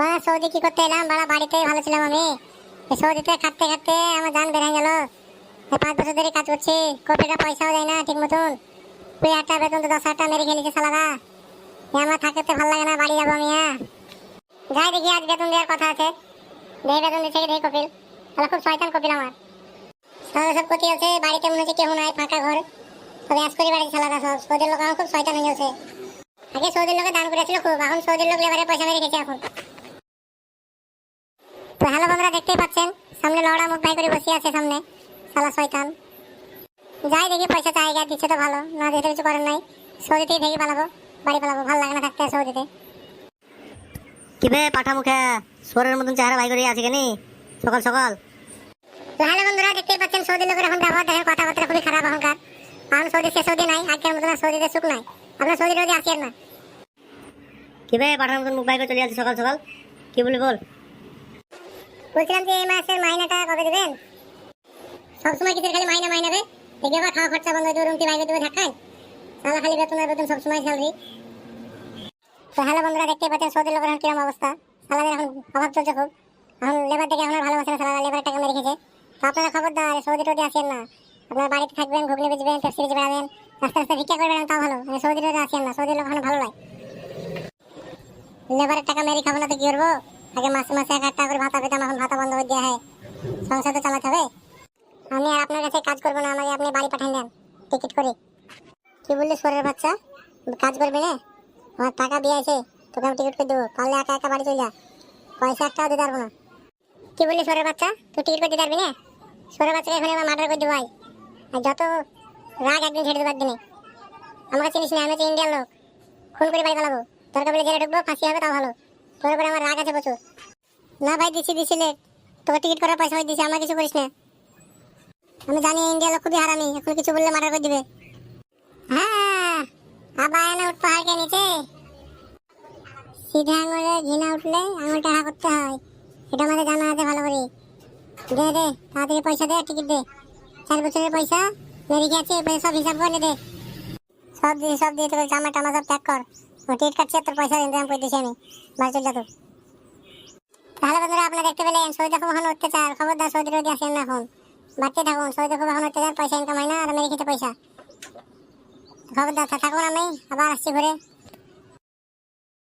বা সৌদি কি করতে এলাম? বাড়া বাড়িতেই ভালো ছিলাম আমি। সৌদিতে খাটতে খাটতে আমার জান বেড়ে গেল। পাঁচ বছর ধরে কাজ করছি কপিটা পয়সাও দেয় না ঠিক মতন। তুই একটা বেতন, তো দশ হাজার টাকা মেরে খেলিছে সালাদা আমার থাকতে ভালো লাগে না, বাড়ি যাব আমি হ্যাঁ। যাই দেখি, আজ বেতন দেওয়ার কথা আছে। দেই বেতন দিচ্ছে দেই কপিল। তাহলে খুব শয়তান কপিল আমার। সারা সব ক্ষতি আছে, বাড়িতে মনে হচ্ছে কেউ নাই, ফাঁকা ঘর। তবে আজ করি বাড়ি সালাদা সব। সৌদের লোক আমার খুব শয়তান হয়ে গেছে। আগে সৌদির লোকে দান করেছিল খুব, এখন সৌদির লোক লেবারে পয়সা মেরে গেছে এখন। দেখতেই পাচ্ছেন সামনে লড়া মুখ ভাই করে বসে আছে সামনে সালা শয়তান। যাই দেখি পয়সা চাই গা দিচ্ছে তো ভালো না দিতে কিছু করার নাই। সৌদিতেই থেকে পালাবো বাড়ি পালাবো ভালো লাগে না থাকতে সৌদিতে। কিবে পাঠা মুখে সোরের মতন চেহারা ভাই করে আছে কেনি? সকাল সকাল। তো হ্যালো বন্ধুরা দেখতেই পাচ্ছেন সৌদি লোকের এখন ব্যবহার দেখেন কথাবার্তা খুবই খারাপ এখনকার এখন সৌদি সে সৌদি নাই আগের মতন সৌদিতে সুখ নাই। আপনার সৌদি রোজে আসিয়েন না কিবে পাঠার মতন মুখ ভাই করে চলে আছে সকাল সকাল? কি বলি বল? বলছিলাম যে এই মাসের মাইনাটা কবে দেবেন? সবসময় কিছু খালি মাইনা মাইনা বে দেখে আবার খাওয়া খরচা বন্ধ করে রুমটি বাইরে দেবে ধাক্কায় সালা খালি বেতন আর বেতন সবসময় স্যালারি তো হ্যালো বন্ধুরা, দেখতে পাচ্ছেন সৌদি লোকের কিরম অবস্থা? সালাদের এখন অভাব চলছে খুব। এখন লেবার দেখে এখন আর ভালোবাসে না লেবার টাকা মেরে খেয়েছে তো আপনারা খবরদার সৌদি টৌদি আসেন না। আপনার বাড়িতে থাকবেন, ঘুগনি বেচবেন, পেপসি বেচে বেড়াবেন আস্তে আস্তে ভিক্ষা করবেন তাও ভালো। মানে সৌদি টৌদি আসেন না, সৌদি লোক এখন ভালো লাগে লেবারের টাকা মেরে খাব না তো কি করব? আগে মাসে মাসে এক হাজার টাকা করে ভাতা পেতাম এখন ভাতা বন্ধ করে দেওয়া হয় সংসার তো চালাতে হবে আমি আর আপনার কাছে কাজ আমাকে বাড়ি পাঠান দেন টিকিট করে। কি বললি সোরের বাচ্চা? কাজ করবি না? আমার টাকা দিয়ে আছে, তোকে আমি টিকিট করে দেবো, পারলে একা একা বাড়ি চলে যা। পয়সা একটাও দিতে পারব না। কি বললি সোরের বাচ্চা? তুই টিকিট করে দিতে পারবি না? সোরের বাচ্চাকে এখানে আমার মার্ডার করে দেবো ভাই আর যত রাগ একদিন ছেড়ে দেবো একদিনে। আমাকে চিনিস না আমি হচ্ছে ইন্ডিয়ান লোক। খুন করে বাড়ি পালাবো। দরকার বলে জেলে ঢুকবো, ফাঁসি হবে, তাও ভালো। তোর উপরে আমার রাগ আছে প্রচুর। না ভাই, দিছি দিছিলে তোকে টিকিট করার পয়সা দিছি, আমার কিছু করিস না। আমি জানি ইন্ডিয়া লোক খুবই হারামি, এখন কিছু বললে মার্ডার করে দিবে। হ্যাঁ আবার এনে উঠ পাহাড়কে নিচে। সিধে আঙুলে ঘৃণা উঠলে আঙুলটা হা করতে হয়, এটা আমাদের জানা আছে ভালো করে। দে দে, তাড়াতাড়ি পয়সা দে, টিকিট দে। চার বছরের পয়সা, মেরে গেছে সব হিসাব করে দে। সব দিয়ে সব দিয়ে তোর জামা টামা সব প্যাক কর। ও টিকিট কাটছে, তোর পয়সা ইন্তজাম করে দিছি আমি তোর তাহলে বন্ধুরা, আপনারা দেখতে পেলেন সৌদি এখন অত্যাচার। খবরদার সৌদি রোদি আসেন না এখন। বাড়তে থাকুন শরীরে খুব এখন হচ্ছে পয়সা ইনকাম হয় না, আর মেরে খেতে পয়সা। খবরদার থাকুন আমি আবার আসছি ঘুরে।